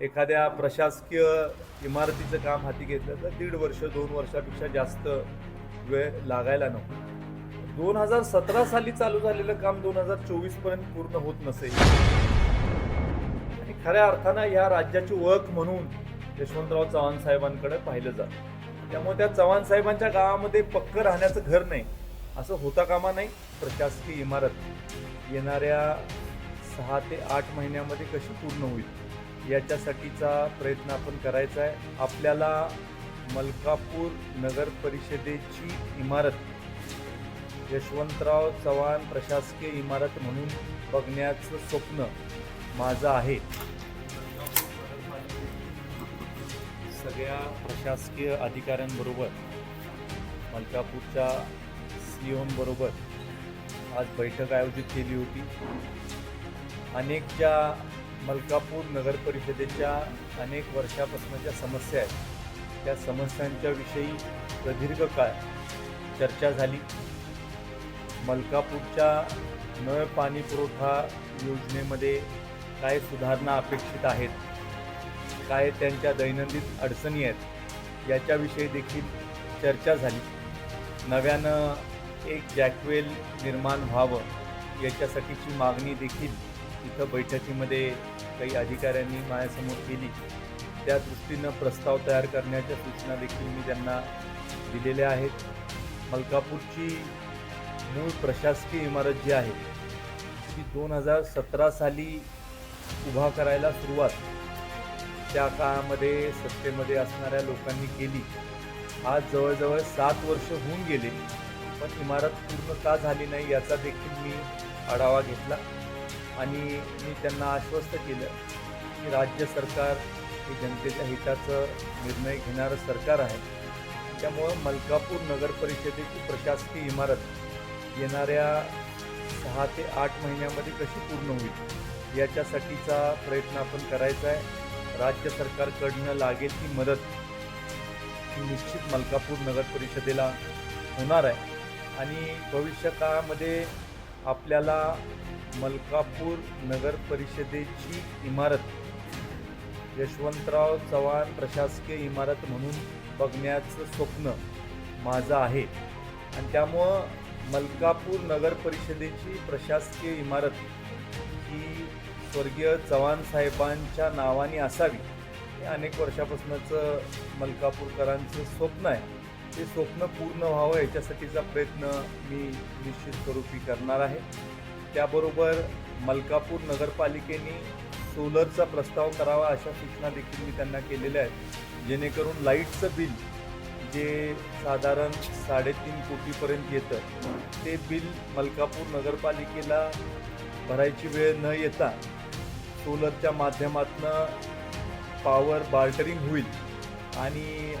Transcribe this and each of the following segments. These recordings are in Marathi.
एखाद्या प्रशासकीय इमारतीचं काम हाती घेतलं तर दीड वर्ष दोन वर्षापेक्षा जास्त वेळ लागायला नको. दोन हजार सतरा साली चालू झालेलं काम दोन हजार चोवीसपर्यंत पूर्ण होत नसेल. आणि खऱ्या अर्थानं या राज्याची ओळख म्हणून यशवंतराव चव्हाण साहेबांकडे पाहिलं जातं. त्यामुळे त्या चव्हाण साहेबांच्या गावामध्ये पक्क राहण्याचं घर नाही. असं होता कामा नाही प्रशासकीय इमारत येणाऱ्या सहा ते आठ महिन्यामध्ये कशी पूर्ण होईल? याच्यासाठीचा प्रयत्न आपण करायचा आहे. आपल्याला मलकापूर नगर परिषदेची इमारत यशवंतराव चव्हाण प्रशासकीय इमारत म्हणून बघण्याचं स्वप्न माझं आहे. सगळ्या प्रशासकीय अधिकाऱ्यांबरोबर मलकापूरच्या सीओंबरोबर आज बैठक आयोजित केली होती. अनेक ज्या मलकापूर नगर परिषदेच्या अनेक वर्षापासूनच्या समस्या आहेत. त्या समस्यांच्या विषयी प्रदीर्घ काळ चर्चा झाली. मलकापूरच्या नळ पाणी पुरवठा योजनेमध्ये काय सुधारणा अपेक्षित आहेत? काय त्यांच्या दैनंदिन अडचणी आहेत? याच्याविषयी देखील चर्चा झाली. नव्यानं एक जॅकवेल निर्माण व्हावं याच्यासाठीची मागणी देखील इथं बैठकीमध्ये काही अधिकाऱ्यांनी माझ्यासमोर केली. त्या दृष्टीनं प्रस्ताव तयार करण्याच्या सूचना देखील मी त्यांना दिलेल्या आहेत. मलकापूरची मूळ प्रशासकीय इमारत जी आहे ती दोन हजार सतरा साली उभा करायला सुरुवात त्या काळामध्ये सत्तेमध्ये असणाऱ्या लोकांनी केली. आज जवळजवळ सात वर्ष होऊन गेले पण इमारत पूर्ण का झाली नाही याचा देखील मी आढावा घेतला. आणि मी त्यांना आश्वस्त केलं की राज्य सरकार हे जनतेच्या हिताचं निर्णय घेणारं सरकार आहे. त्यामुळं मलकापूर नगर परिषदेची प्रशासकीय इमारत येणाऱ्या सहा ते आठ महिन्यामध्ये कशी पूर्ण होईल याच्यासाठीचा प्रयत्न आपण करायचा आहे. राज्य सरकारकडनं लागेल ती मदत ही निश्चित मलकापूर नगर परिषदेला होणार आहे. आणि भविष्य काळामध्ये आपल्याला मलकापूर नगर परिषदेची इमारत. यशवंतराव चव्हाण प्रशासकीय इमारत म्हणून बघण्याचं स्वप्न माझं आहे. आणि त्यामुळं मलकापूर नगर परिषदेची प्रशासकीय इमारत ही स्वर्गीय चव्हाण साहेबांच्या नावाने असावी. हे अनेक वर्षापासूनचं मलकापूरकरांचं स्वप्न आहे. ते स्वप्न पूर्ण व्हावं याच्यासाठीचा प्रयत्न मी निश्चित स्वरूपी करणार आहे. त्याबरोबर मलकापूर नगरपालिकेने सोलरचा प्रस्ताव करावा अशा सूचना देखील मी त्यांना केलेल्या आहेत. जेणेकरून लाईटचं बिल जे साधारण साडेतीन कोटीपर्यंत येतं ते बिल मलकापूर नगरपालिकेला भरायची वेळ न येता सोलरच्या माध्यमातून पॉवर बार्टरिंग होईल आणि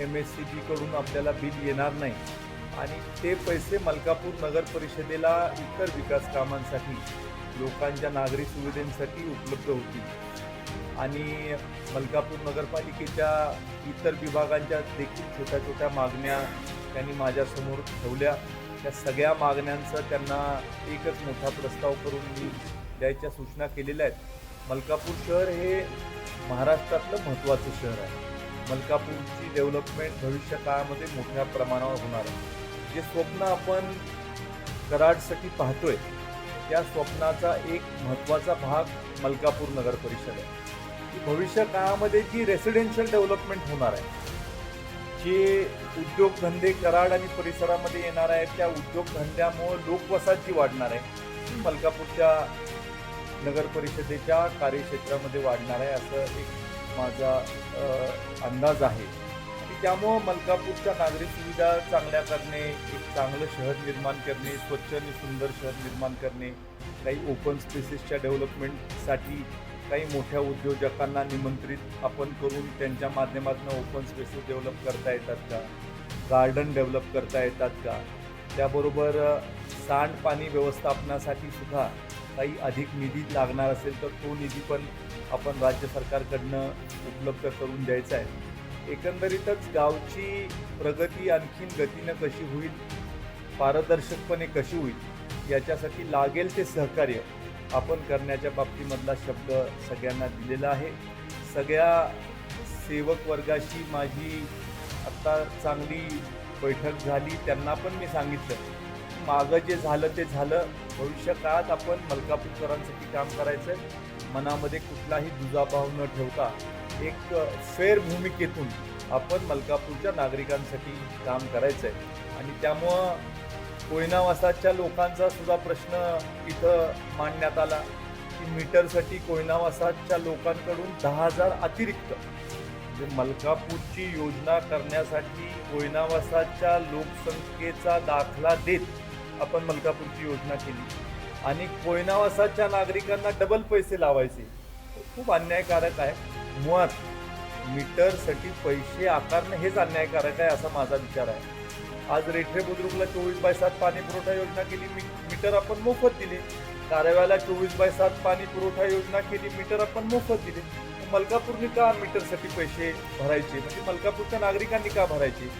एम एस सी बीकडून आपल्याला बिल येणार नाही. आणि ते पैसे मलकापूर नगर परिषदेला इतर विकास कामांसाठी लोकांच्या नागरी सुविधेसाठी उपलब्ध होतील. आणि मलकापूर नगरपालिकेच्या इतर विभागांच्या देखील छोट्या छोट्या मागण्या त्यांनी माझ्यासमोर ठेवल्या. त्या सगळ्या मागण्यांचा त्यांना एकच मोठा प्रस्ताव करून मी द्यायच्या सूचना केलेल्या आहेत. मलकापूर शहर हे महाराष्ट्रातलं महत्त्वाचं शहर आहे. मलकापूरची डेव्हलपमेंट भविष्य काळामध्ये मोठ्या प्रमाणावर होणार आहे. जे स्वप्न आपण कराडसाठी पाहतोय त्या स्वप्नाचा एक महत्त्वाचा भाग मलकापूर नगर परिषद आहे. की भविष्य काळामध्ये जी रेसिडेन्शियल डेव्हलपमेंट होणार आहे जे उद्योगधंदे कराड आणि परिसरामध्ये येणार आहेत त्या उद्योगधंद्यामुळं लोकवसाची वाढणार आहे ती मलकापूरच्या नगर परिषदेच्या कार्यक्षेत्रामध्ये वाढणार आहे असं एक माझा अंदाज आहे. त्यामुळं मलकापूरच्या नागरिक सुविधा चांगल्या करणे एक चांगलं शहर निर्माण करणे स्वच्छ आणि सुंदर शहर निर्माण करणे काही ओपन स्पेसेसच्या डेव्हलपमेंटसाठी काही मोठ्या उद्योजकांना निमंत्रित आपण करून त्यांच्या माध्यमातून ओपन स्पेसेस डेव्हलप करता येतात का? गार्डन डेव्हलप करता येतात का? त्याबरोबर सांडपाणी व्यवस्थापनासाठी सुद्धा काही अधिक निधी लागणार असेल तर तो निधी पण आपण राज्य सरकारकडनं उपलब्ध करून द्यायचा आहे. एकंदरीतच गावची प्रगती आणखीन गतीनं कशी होईल पारदर्शकपणे कशी होईल याच्यासाठी लागेल ते सहकार्य आपण करण्याच्या बाबतीमधला शब्द सगळ्यांना दिलेला आहे. सगळ्या सेवक वर्गाशी माझी आत्ता चांगली बैठक झाली त्यांना पण मी सांगितलं मागं जे झालं ते झालं. भविष्यकाळात आपण मलकापूरकरांसाठी काम करायचं मनामध्ये कुठलाही दुजाभाव न ठेवता एक फेर भूमिकेतून आपण मलकापूरच्या नागरिकांसाठी काम करायचं आहे आणि त्यामुळं कोयनावासाच्या लोकांचा सुद्धा प्रश्न इथं मांडण्यात आला की मीटरसाठी कोयनावासाच्या लोकांकडून दहा हजार अतिरिक्त. म्हणजे मलकापूरची योजना करण्यासाठी कोयनावासाच्या लोकसंख्येचा दाखला देत आपण मलकापूरची योजना केली. आणि कोयनावासाच्या नागरिकांना डबल पैसे लावायचे. खूप अन्यायकारक आहे. मुळात मीटरसाठी पैसे आकारणं हेच अन्यायकारक आहे असा माझा विचार आहे. आज रेठरे बुद्रुकला चोवीस बाय सात पाणी पुरवठा योजना केली मी मीटर आपण मोफत दिले. कारव्याला चोवीस बाय सात पाणी पुरवठा योजना केली मीटर आपण मोफत दिले. मलकापूरने का मीटरसाठी पैसे भरायचे? म्हणजे मलकापूरच्या नागरिकांनी का भरायचे?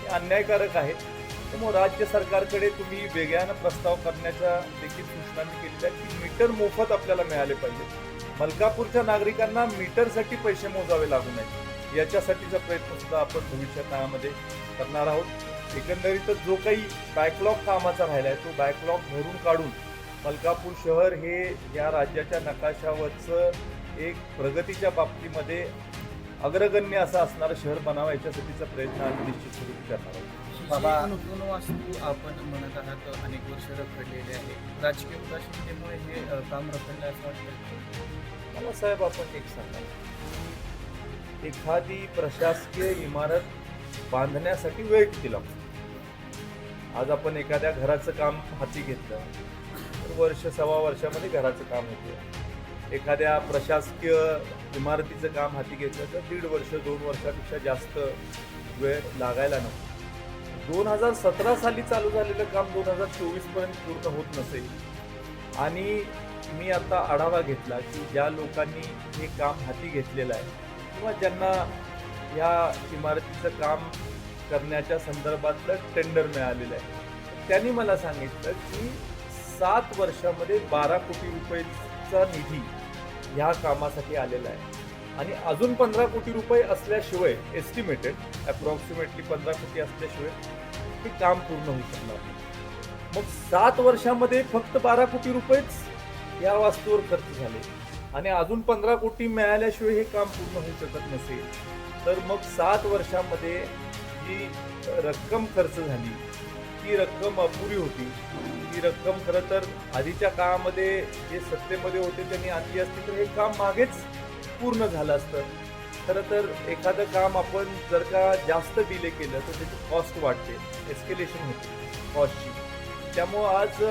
हे अन्यायकारक आहे. त्यामुळे राज्य सरकारकडे तुम्ही वेगळ्यानं प्रस्ताव करण्याच्या देखील सूचना मी केलेल्या की मीटर मोफत आपल्याला मिळाले पाहिजे. मलकापूरच्या नागरिकांना मीटरसाठी पैसे मोजावे लागू नये. याच्यासाठीचा प्रयत्न सुद्धा आपण भविष्य काळामध्ये करणार आहोत. एकंदरीतच जो काही बॅकलॉग कामाचा राहिला आहे तो बॅकलॉग भरून काढून मलकापूर शहर हे या राज्याच्या नकाशावरचं एक प्रगतीच्या बाबतीमध्ये अग्रगण्य असं असणारं शहर बनावं याच्यासाठीचा प्रयत्न आम्ही निश्चित सुरू करणार आहोत. बाबा नूतन वास्तू आपण म्हणत आहात अनेक वर्ष रखडलेले आहे राजकीय उदासीनतेमुळे हे काम रखडलं असं वाटतं मला साहेब आपण एक सांगा. एखादी प्रशासकीय इमारत बांधण्यासाठी वेळ किती लागतो? आज आपण एखाद्या घराचं काम हाती घेतलं तर वर्ष सव्वा वर्षामध्ये घराचं काम होतं. एखाद्या प्रशासकीय इमारतीचं काम हाती घेतलं तर दीड वर्ष दोन वर्षापेक्षा जास्त वेळ लागायला नको. दोन हजार सतरा साली चालू झालेलं काम दोन हजार चोवीसपर्यंत पूर्ण होत नसेल. आणि मी आता आढावा घेतला की ज्या लोकांनी हे काम हाती घेतलेलं आहे किंवा ज्यांना या इमारतीचं काम करण्याच्या संदर्भातलं टेंडर मिळालेलं आहे. त्यांनी मला सांगितलं की सात वर्षामध्ये बारा कोटी रुपयेचा निधी ह्या कामासाठी आलेला आहे. आणि अजून पंधरा कोटी रुपये असल्याशिवाय एस्टिमेटेड अप्रॉक्सिमेटली पंधरा कोटी असल्याशिवाय हे काम पूर्ण होऊ शकणार नाही. मग सात वर्षामध्ये फक्त बारा कोटी रुपयेच या वास्तूवर खर्च झाले. आणि अजून पंधरा कोटी मिळाल्याशिवाय हे काम पूर्ण होऊ शकत नसेल. तर मग सात वर्षामध्ये जी रक्कम खर्च झाली ती रक्कम अपुरी होती. ती रक्कम खरं तर आधीच्या काळामध्ये जे सत्तेमध्ये होते त्यांनी आणली असती तर हे काम मागेच पूर्ण झालं असतं. खरं तर एखादं काम आपण जर का जास्त डिले केलं तर त्याची कॉस्ट वाढते. एस्केलेशन होते कॉस्टची त्यामुळं आज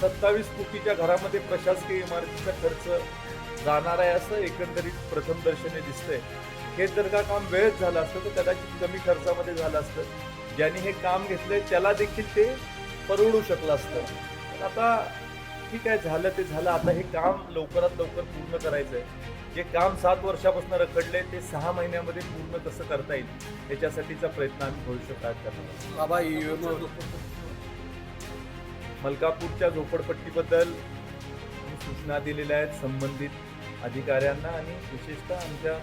सत्तावीस कोटीच्या घरामध्ये प्रशासकीय इमारतीचा खर्च जाणार आहे असं एकंदरीत प्रथमदर्शनी दिसतंय. हे जर का काम वेळेत झालं असतं तर कदाचित कमी खर्चामध्ये झालं असतं. ज्यांनी हे काम घेतलंय त्याला देखील ते परवडू शकलं असतं. आता ठीक आहे झालं ते झालं. आता हे काम लवकरात लवकर पूर्ण करायचं आहे जे काम सात वर्षापासून रखडले ते सहा महिन्यामध्ये पूर्ण कसं करता येईल याच्यासाठीचा प्रयत्न आम्ही भविष्य काळात करणार. बाबा मलकापूरच्या झोपडपट्टीबद्दल सूचना दिलेल्या आहेत संबंधित अधिकाऱ्यांना आणि विशेषतः आमच्या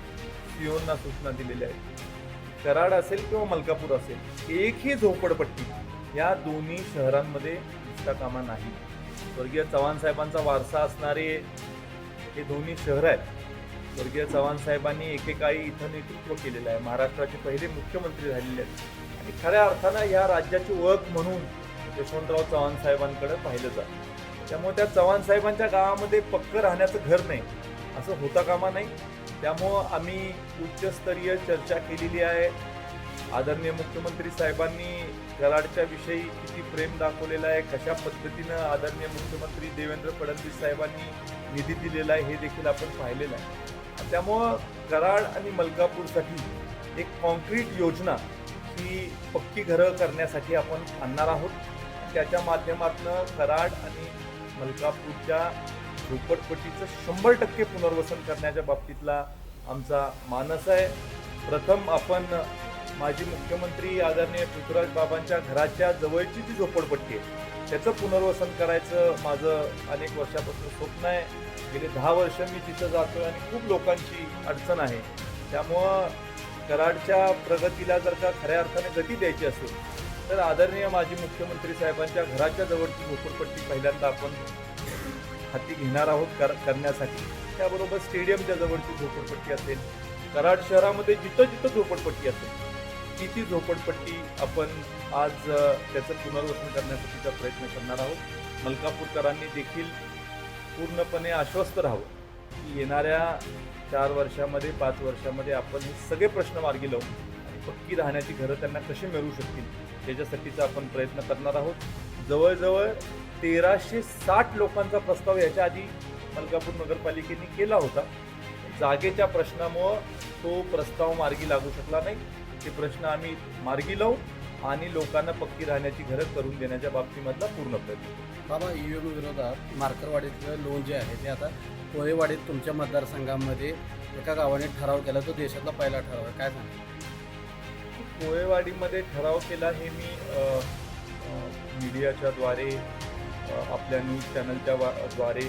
सीओना सूचना दिलेल्या आहेत. कराड असेल किंवा मलकापूर असेल एकही झोपडपट्टी या दोन्ही शहरांमध्ये दिसता कामा नाही. स्वर्गीय चव्हाण साहेबांचा वारसा असणारे हे दोन्ही शहर आहेत. स्वर्गीय चव्हाण साहेबांनी एकेकाळी इथं नेतृत्व केलेलं आहे. महाराष्ट्राचे पहिले मुख्यमंत्री झालेले आहेत. आणि खऱ्या अर्थानं या राज्याची ओळख म्हणून यशवंतराव चव्हाण साहेबांकडे पाहिलं जातं. त्यामुळे त्या चव्हाण साहेबांच्या गावामध्ये पक्क राहण्याचं घर नाही. असं होता कामा नाही. त्यामुळं आम्ही उच्चस्तरीय चर्चा केलेली आहे. आदरणीय मुख्यमंत्री साहेबांनी कराडच्या विषयी किती प्रेम दाखवलेलं आहे कशा पद्धतीनं आदरणीय मुख्यमंत्री देवेंद्र फडणवीस साहेबांनी निधी दिलेला आहे हे देखील आपण पाहिलेलं आहे. त्यामुळं कराड आणि मलकापूरसाठी एक कॉन्क्रीट योजना ही पक्की घरं करण्यासाठी आपण आणणार आहोत. त्याच्या माध्यमातून कराड आणि मलकापूरच्या झोपडपट्टीचं शंभर टक्के पुनर्वसन करण्याच्या बाबतीतला आमचा मानस आहे. प्रथम आपण माजी मुख्यमंत्री आदरणीय पृथ्वीराज बाबांच्या घराच्या जवळची जी झोपडपट्टी आहे त्याचं पुनर्वसन करायचं माझं अनेक वर्षापासून स्वप्न आहे. गेले दहा वर्ष मी तिथं जातो आणि खूप लोकांची अडचण आहे. त्यामुळं कराडच्या प्रगतीला जर का खऱ्या अर्थाने गती द्यायची असेल तर आदरणीय माजी मुख्यमंत्री साहेबांच्या घराच्या जवळची झोपडपट्टी पहिल्यांदा आपण हाती घेणार आहोत कर करण्यासाठी. त्याबरोबर स्टेडियमच्या जवळची झोपडपट्टी असेल कराड शहरामध्ये जिथं जिथं झोपडपट्टी असेल किती झोपडपट्टी आपण आज त्याचं पुनर्वसन करण्यासाठीचा प्रयत्न करणार आहोत. मलकापूरकरांनी देखील पूर्णपणे आश्वस्त राहावं की येणाऱ्या चार वर्षामध्ये पाच वर्षामध्ये आपण हे सगळे प्रश्न मार्गी लावून आणि पक्की राहण्याची घरं त्यांना कशी मिळू शकतील याच्यासाठीचा आपण प्रयत्न करणार आहोत. जवळजवळ तेराशे साठ लोकांचा प्रस्ताव याच्या आधी मलकापूर नगरपालिकेने केला होता. जागेच्या प्रश्नामुळं तो प्रस्ताव मार्गी लागू शकला नाही. ते प्रश्न आम्ही मार्गी लावू आणि लोकांना पक्की राहण्याची घरं करून देण्याच्या बाबतीमधला पूर्ण प्रयत्न. बाबा ईव्हीएम विरोधात मार्करवाडीतलं लोन जे आहे ते आता कोळेवाडीत तुमच्या मतदारसंघामध्ये एका गावाने ठराव केला तो देशातला पहिला ठराव आहे. काय सांगा कोळेवाडीमध्ये ठराव केला हे मी मीडियाच्या द्वारे आपल्या न्यूज चॅनलच्या वा द्वारे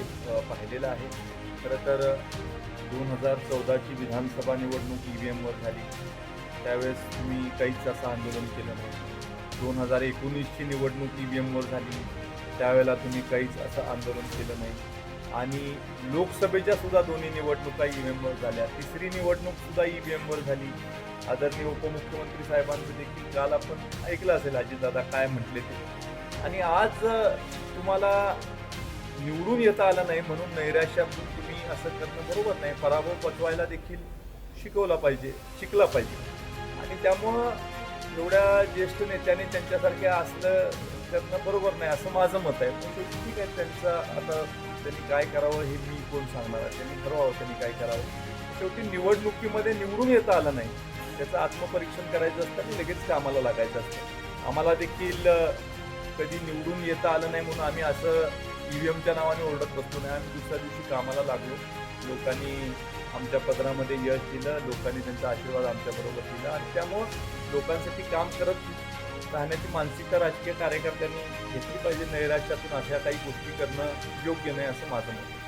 पाहिलेलं आहे. खरं तर दोन हजार चौदाची विधानसभा निवडणूक ई व्ही एमवर झाली. त्यावेळेस तुम्ही काहीच असं आंदोलन केलं नाही. दोन हजार एकोणीसची निवडणूक ई व्ही एमवर झाली. त्यावेळेला तुम्ही काहीच असं आंदोलन केलं नाही. आणि लोकसभेच्या सुद्धा दोन्ही निवडणुका ई व्ही एमवर झाल्या. तिसरी निवडणूक सुद्धा ई व्ही एमवर झाली. आदरणीय उपमुख्यमंत्री साहेबांचं देखील काल आपण ऐकलं असेल. अजितदादा काय म्हटले ते. आणि आज तुम्हाला निवडून येता आलं नाही म्हणून नैराश्यातून तुम्ही असं करणं बरोबर नाही. पराभव पचवायला देखील शिकवला पाहिजे शिकला पाहिजे. आणि त्यामुळं एवढ्या ज्येष्ठ नेत्याने त्यांच्यासारख्या असलं त्यांना बरोबर नाही असं माझं मत आहे. पण ठीक आहे त्यांचं आता त्यांनी काय करावं हे मी कोण सांगणार आहे? त्यांनी ठरवावं त्यांनी काय करावं. शेवटी निवडणुकीमध्ये निवडून येता आलं नाही. त्याचं आत्मपरीक्षण करायचं असतं आणि लगेच कामाला लागायचं असतं. आम्हाला देखील कधी निवडून येता आलं नाही म्हणून आम्ही असं ई व्ही एमच्या नावाने ओरडत बसलो नाही. आम्ही दुसऱ्या दिवशी कामाला लागलो. लोकांनी आमच्या पदरामध्ये यश दिलं. लोकांनी त्यांचा आशीर्वाद आमच्याबरोबर दिला. आणि त्यामुळं लोकांसाठी काम करत राहण्याची मानसिकता राजकीय कार्यकर्त्यांनी घेतली पाहिजे. नैराश्यातून अशा काही गोष्टी करणं योग्य नाही असं माझं मत आहे.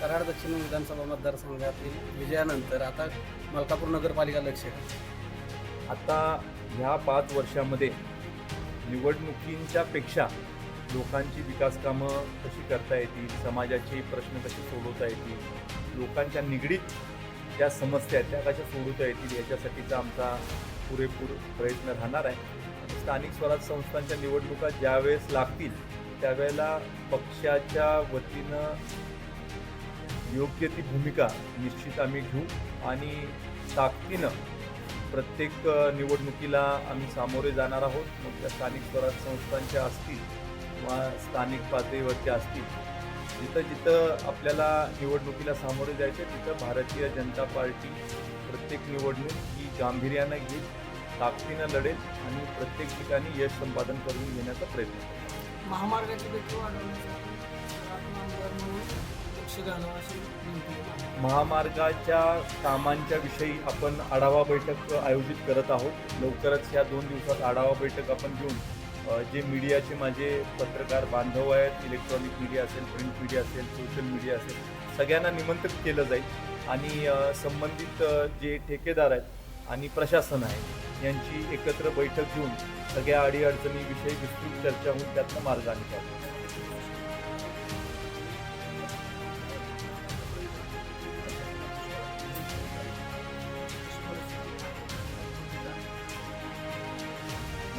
कराड दक्षिण विधानसभा मतदारसंघातील विजयानंतर आता मलकापूर नगरपालिका लक्ष आता ह्या पाच वर्षामध्ये निवडणुकींच्या पेक्षा लोकांची विकास कामं कशी करता येतील समाजाचे प्रश्न कसे सोडवता येतील लोकांच्या निगडीत ज्या समस्या आहेत त्या कशा सोडवता येतील याच्यासाठीचा आमचा पुरेपूर प्रयत्न राहणार आहे. स्थानिक स्वराज संस्थांच्या निवडणुका ज्यावेळेस लागतील त्यावेळेला पक्षाच्या वतीनं योग्य ती भूमिका निश्चित आम्ही घेऊ आणि ताकदीनं प्रत्येक निवडणुकीला आम्ही सामोरे जाणार आहोत. मग त्या स्थानिक स्वराज संस्थांच्या असतील किंवा स्थानिक पातळीवरच्या असतील जिथं जिथं आपल्याला निवडणुकीला सामोरे जायचं तिथं भारतीय जनता पार्टी प्रत्येक निवडणूक ही गांभीर्यानं घेईल ताकदीनं लढेल आणि प्रत्येक ठिकाणी यश संपादन करून घेण्याचा प्रयत्न करेल महामार्गाची गती वाढवण्यासाठी. महामार्गाच्या कामांच्या विषयी आपण आढावा बैठक आयोजित करत आहोत लवकरच या दोन दिवसात आढावा बैठक आपण घेऊन जे मीडियाचे माझे पत्रकार बांधव आहेत इलेक्ट्रॉनिक मीडिया असेल प्रिंट मीडिया असेल सोशल मीडिया असेल सगळ्यांना निमंत्रित केलं जाईल. आणि संबंधित जे ठेकेदार आहेत आणि प्रशासन आहे यांची एकत्र बैठक घेऊन सगळ्या अडीअडचणीविषयी विस्तृत चर्चा होऊन त्यातनं मार्गाने काढू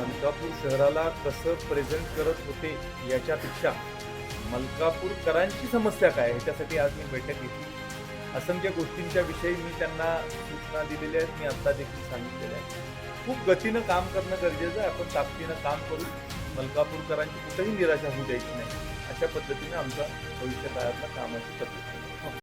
मलकापूर शहराला कसं प्रेझेंट करत होते याच्यापेक्षा मलकापूरकरांची समस्या काय ह्याच्यासाठी आज मी बैठक घेतली. असंख्य गोष्टींच्या विषयी मी त्यांना सूचना दिलेल्या आहेत. मी आत्ता देखील सांगितलेल्या आहेत. खूप गतीनं काम करणं गरजेचं आहे. आपण ताकदीनं काम करू. मलकापूरकरांची कुठेही निराशा होऊ द्यायची नाही. अशा पद्धतीने आमचा भविष्य काळातला कामाची पद्धती आहे.